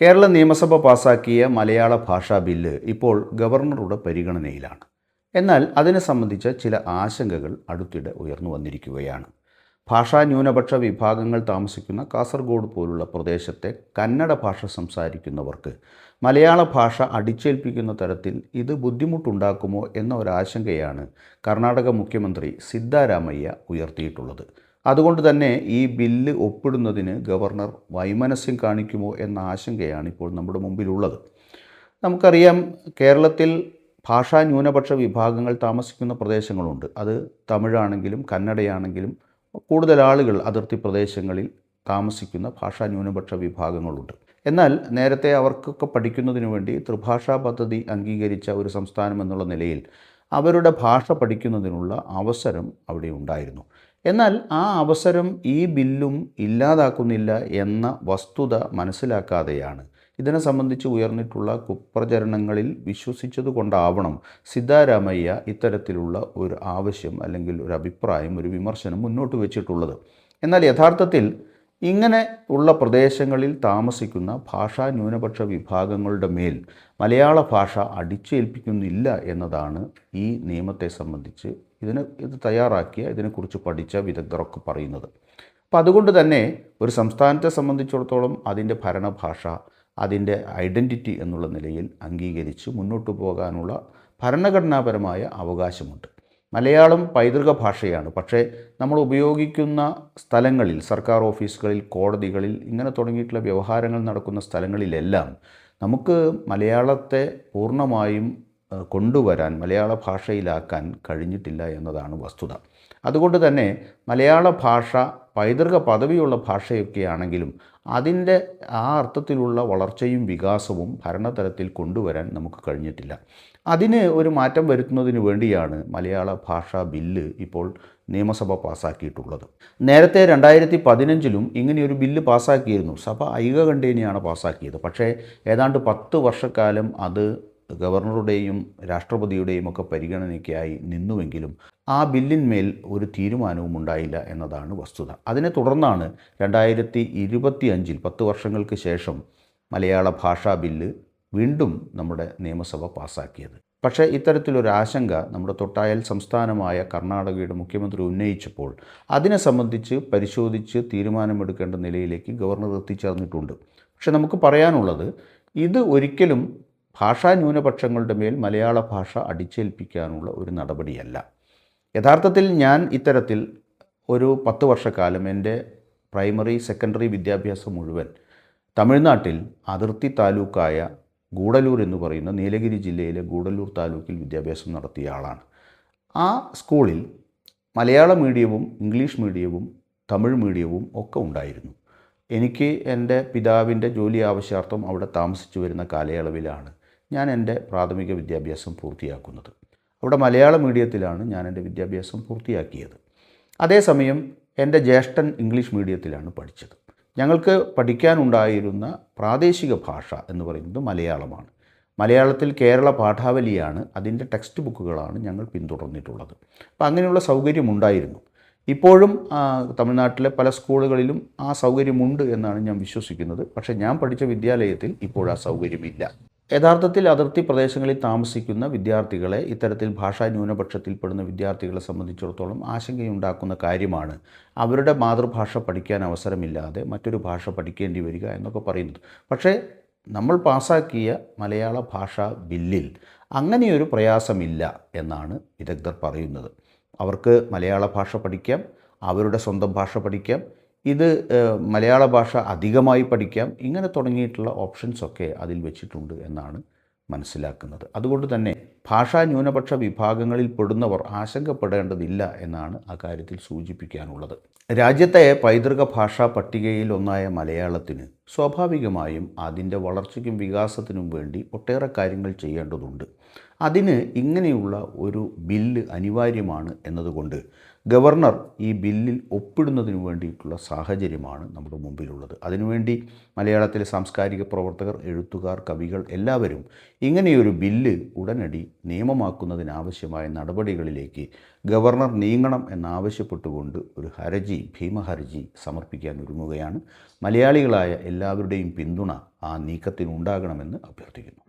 കേരള നിയമസഭ പാസാക്കിയ മലയാള ഭാഷാ ബില്ല് ഇപ്പോൾ ഗവർണറുടെ പരിഗണനയിലാണ്. എന്നാൽ അതിനെ സംബന്ധിച്ച ചില ആശങ്കകൾ അടുത്തിടെ ഉയർന്നു വന്നിരിക്കുകയാണ്. ഭാഷാ ന്യൂനപക്ഷ വിഭാഗങ്ങൾ താമസിക്കുന്ന കാസർഗോഡ് പോലുള്ള പ്രദേശത്തെ കന്നഡ ഭാഷ സംസാരിക്കുന്നവർക്ക് മലയാള ഭാഷ അടിച്ചേൽപ്പിക്കുന്ന തരത്തിൽ ഇത് ബുദ്ധിമുട്ടുണ്ടാക്കുമോ എന്ന ഒരാശങ്കയാണ് കർണാടക മുഖ്യമന്ത്രി സിദ്ധാരാമയ്യ ഉയർത്തിയിട്ടുള്ളത്. അതുകൊണ്ട് തന്നെ ഈ ബില്ല് ഒപ്പിടുന്നതിന് ഗവർണർ വൈമനസ്യം കാണിക്കുമോ എന്ന ആശങ്കയാണ് ഇപ്പോൾ നമ്മുടെ മുമ്പിലുള്ളത്. നമുക്കറിയാം കേരളത്തിൽ ഭാഷാ ന്യൂനപക്ഷ വിഭാഗങ്ങൾ താമസിക്കുന്ന പ്രദേശങ്ങളുണ്ട്. അത് തമിഴാണെങ്കിലും കന്നഡയാണെങ്കിലും കൂടുതൽ ആളുകൾ അതിർത്തി പ്രദേശങ്ങളിൽ താമസിക്കുന്ന ഭാഷാ ന്യൂനപക്ഷ വിഭാഗങ്ങളുണ്ട്. എന്നാൽ നേരത്തെ അവർക്കൊക്കെ പഠിക്കുന്നതിന് വേണ്ടി ത്രിഭാഷാ പദ്ധതി അംഗീകരിച്ച ഒരു സംസ്ഥാനം എന്നുള്ള നിലയിൽ അവരുടെ ഭാഷ പഠിക്കുന്നതിനുള്ള അവസരം അവിടെ ഉണ്ടായിരുന്നു. എന്നാൽ ആ അവസരം ഈ ബില്ലും ഇല്ലാതാക്കുന്നില്ല എന്ന വസ്തുത മനസ്സിലാക്കാതെയാണ്. ഇതിനെ സംബന്ധിച്ച് ഉയർന്നിട്ടുള്ള കുപ്രചരണങ്ങളിൽ വിശ്വസിച്ചതുകൊണ്ടാവണം സിദ്ധാരാമയ്യ ഇത്തരത്തിലുള്ള ഒരു ആവശ്യം അല്ലെങ്കിൽ ഒരു അഭിപ്രായം ഒരു വിമർശനം മുന്നോട്ട് വെച്ചിട്ടുള്ളത്. എന്നാൽ യഥാർത്ഥത്തിൽ ഇങ്ങനെ ഉള്ള പ്രദേശങ്ങളിൽ താമസിക്കുന്ന ഭാഷാ ന്യൂനപക്ഷ വിഭാഗങ്ങളുടെ മേൽ മലയാള ഭാഷ അടിച്ചേൽപ്പിക്കുന്നില്ല എന്നതാണ് ഈ നിയമത്തെ സംബന്ധിച്ച് ഇതിന് ഇത് തയ്യാറാക്കിയ ഇതിനെക്കുറിച്ച് പഠിച്ച വിദഗ്ധരൊക്കെ പറയുന്നത്. അപ്പോൾ അതുകൊണ്ട് തന്നെ ഒരു സംസ്ഥാനത്തെ സംബന്ധിച്ചിടത്തോളം അതിന്റെ ഭരണഭാഷ അതിന്റെ ഐഡന്റിറ്റി എന്നുള്ള നിലയിൽ അംഗീകരിച്ച് മുന്നോട്ട് പോകാനുള്ള ഭരണഘടനാപരമായ അവകാശമുണ്ട്. മലയാളം പൈതൃക ഭാഷയാണ്. പക്ഷേ നമ്മൾ ഉപയോഗിക്കുന്ന സ്ഥലങ്ങളിൽ സർക്കാർ ഓഫീസുകളിൽ കോടതികളിൽ ഇങ്ങനെ തുടങ്ങിയിട്ടുള്ള വ്യവഹാരങ്ങൾ നടക്കുന്ന സ്ഥലങ്ങളിലെല്ലാം നമുക്ക് മലയാളത്തെ പൂർണമായും കൊണ്ടുവരാൻ മലയാള ഭാഷയിലാക്കാൻ കഴിഞ്ഞിട്ടില്ല എന്നതാണ് വസ്തുത. അതുകൊണ്ട് തന്നെ മലയാള ഭാഷ പൈതൃക പദവിയുള്ള ഭാഷയൊക്കെ ആണെങ്കിലും അതിന്റെ ആ അർത്ഥത്തിലുള്ള വളർച്ചയും വികാസവും ഭരണതലത്തിൽ കൊണ്ടുവരാൻ നമുക്ക് കഴിഞ്ഞിട്ടില്ല. അതിന് ഒരു മാറ്റം വരുത്തുന്നതിന് വേണ്ടിയാണ് മലയാള ഭാഷാ ബില്ല് ഇപ്പോൾ നിയമസഭ പാസ്സാക്കിയിട്ടുള്ളത് നേരത്തെ രണ്ടായിരത്തി പതിനഞ്ചിലും ഇങ്ങനെയൊരു ബില്ല് പാസ്സാക്കിയിരുന്നു സഭ ഐകകണ്ഠേനയാണ് പാസ്സാക്കിയത് പക്ഷേ ഏതാണ്ട് പത്ത് വർഷക്കാലം അത് ഗവർണറുടെയും രാഷ്ട്രപതിയുടെയും ഒക്കെ പരിഗണനയ്ക്കായി നിന്നുവെങ്കിലും ആ ബില്ലിന്മേൽ ഒരു തീരുമാനവും ഉണ്ടായില്ല എന്നതാണ് വസ്തുത. അതിനെ തുടർന്നാണ് രണ്ടായിരത്തി ഇരുപത്തി അഞ്ചിൽ പത്ത് വർഷങ്ങൾക്ക് ശേഷം മലയാള ഭാഷാ ബില്ല് വീണ്ടും നമ്മുടെ നിയമസഭ പാസാക്കിയത് പക്ഷേ ഇത്തരത്തിലൊരു ആശങ്ക നമ്മുടെ തൊട്ടായൽ സംസ്ഥാനമായ കർണാടകയുടെ മുഖ്യമന്ത്രി ഉന്നയിച്ചപ്പോൾ അതിനെ സംബന്ധിച്ച് പരിശോധിച്ച് തീരുമാനമെടുക്കേണ്ട നിലയിലേക്ക് ഗവർണർ എത്തിച്ചേർന്നിട്ടുണ്ട്. പക്ഷെ നമുക്ക് പറയാനുള്ളത് ഇത് ഒരിക്കലും ഭാഷാ ന്യൂനപക്ഷങ്ങളുടെ മേൽ മലയാള ഭാഷ അടിച്ചേൽപ്പിക്കാനുള്ള ഒരു നടപടിയല്ല. യഥാർത്ഥത്തിൽ ഞാൻ ഇത്തരത്തിൽ ഒരു പത്ത് വർഷക്കാലം എന്റെ പ്രൈമറി സെക്കൻഡറി വിദ്യാഭ്യാസം മുഴുവൻ തമിഴ്നാട്ടിൽ അതിർത്തി താലൂക്കായ ഗൂഡലൂർ എന്ന് പറയുന്ന നീലഗിരി ജില്ലയിലെ ഗൂഡലൂർ താലൂക്കിൽ വിദ്യാഭ്യാസം നടത്തിയ ആളാണ്. ആ സ്കൂളിൽ മലയാള മീഡിയവും ഇംഗ്ലീഷ് മീഡിയവും തമിഴ് മീഡിയവും ഒക്കെ ഉണ്ടായിരുന്നു. എനിക്ക് എന്റെ പിതാവിന്റെ ജോലി ആവശ്യാർത്ഥം അവിടെ താമസിച്ചു വരുന്ന കാലയളവിലാണ് ഞാൻ എന്റെ പ്രാഥമിക വിദ്യാഭ്യാസം പൂർത്തിയാക്കുന്നത്. അവിടെ മലയാള മീഡിയത്തിലാണ് ഞാൻ എന്റെ വിദ്യാഭ്യാസം പൂർത്തിയാക്കിയത്. അതേസമയം എന്റെ ജ്യേഷ്ഠൻ ഇംഗ്ലീഷ് മീഡിയത്തിലാണ് പഠിച്ചത്. ഞങ്ങൾക്ക് പഠിക്കാനുണ്ടായിരുന്ന പ്രാദേശിക ഭാഷ എന്ന് പറയുന്നത് മലയാളമാണ്. മലയാളത്തിൽ കേരള പാഠാവലിയാണ് അതിന്റെ ടെക്സ്റ്റ് ബുക്കുകളാണ് ഞങ്ങൾ പിന്തുടർന്നിട്ടുള്ളത്. അപ്പോൾ അങ്ങനെയുള്ള സൗകര്യമുണ്ടായിരുന്നു. ഇപ്പോഴും തമിഴ്നാട്ടിലെ പല സ്കൂളുകളിലും ആ സൗകര്യമുണ്ട് എന്നാണ് ഞാൻ വിശ്വസിക്കുന്നത്. പക്ഷേ ഞാൻ പഠിച്ച വിദ്യാലയത്തിൽ ഇപ്പോൾ ആ സൗകര്യമില്ല. യഥാർത്ഥത്തിൽ അതിർത്തി പ്രദേശങ്ങളിൽ താമസിക്കുന്ന വിദ്യാർത്ഥികളെ ഇത്തരത്തിൽ ഭാഷാ ന്യൂനപക്ഷത്തിൽപ്പെടുന്ന വിദ്യാർത്ഥികളെ സംബന്ധിച്ചിടത്തോളം ആശങ്കയുണ്ടാക്കുന്ന കാര്യമാണ്. അവരുടെ മാതൃഭാഷ പഠിക്കാൻ അവസരമില്ലാതെ മറ്റൊരു ഭാഷ പഠിക്കേണ്ടി വരിക എന്നൊക്കെ പറയുന്നത്. പക്ഷേ നമ്മൾ പാസാക്കിയ മലയാള ഭാഷാ ബില്ലിൽ അങ്ങനെയൊരു പ്രയാസമില്ല എന്നാണ് വിദഗ്ധർ പറയുന്നത്. അവർക്ക് മലയാള ഭാഷ പഠിക്കാം അവരുടെ സ്വന്തം ഭാഷ പഠിക്കാം ഇത് മലയാള ഭാഷ അധികമായി പഠിക്കാം. ഇങ്ങനെ തുടങ്ങിയിട്ടുള്ള ഓപ്ഷൻസൊക്കെ അതിൽ വെച്ചിട്ടുണ്ട് എന്നാണ് മനസ്സിലാക്കുന്നത്. അതുകൊണ്ട് തന്നെ ഭാഷാ ന്യൂനപക്ഷ വിഭാഗങ്ങളിൽ പെടുന്നവർ ആശങ്കപ്പെടേണ്ടതില്ല എന്നാണ് അക്കാര്യത്തിൽ സൂചിപ്പിക്കാനുള്ളത്. രാജ്യത്തെ പൈതൃക ഭാഷാ പട്ടികയിൽ ഒന്നായ മലയാളത്തിന് സ്വാഭാവികമായും അതിന്റെ വളർച്ചയ്ക്കും വികാസത്തിനും വേണ്ടി ഒട്ടേറെ കാര്യങ്ങൾ ചെയ്യേണ്ടതുണ്ട്. അതിന് ഇങ്ങനെയുള്ള ഒരു ബില്ല് അനിവാര്യമാണ് എന്നതുകൊണ്ട് ഗവർണർ ഈ ബില്ലിൽ ഒപ്പിടുന്നതിന് വേണ്ടിയിട്ടുള്ള സാഹചര്യമാണ് നമ്മുടെ മുമ്പിലുള്ളത്. അതിനുവേണ്ടി മലയാളത്തിലെ സാംസ്കാരിക പ്രവർത്തകർ എഴുത്തുകാർ കവികൾ എല്ലാവരും ഇങ്ങനെയൊരു ബില്ല് ഉടനടി നിയമമാക്കുന്നതിനാവശ്യമായ നടപടികളിലേക്ക് ഗവർണർ നീങ്ങണം എന്നാവശ്യപ്പെട്ടുകൊണ്ട് ഒരു ഹർജി ഭീമഹർജി സമർപ്പിക്കാൻ ഒരുങ്ങുകയാണ്. മലയാളികളായ എല്ലാവരുടെയും പിന്തുണ ആ നീക്കത്തിനുണ്ടാകണമെന്ന് അഭ്യർത്ഥിക്കുന്നു.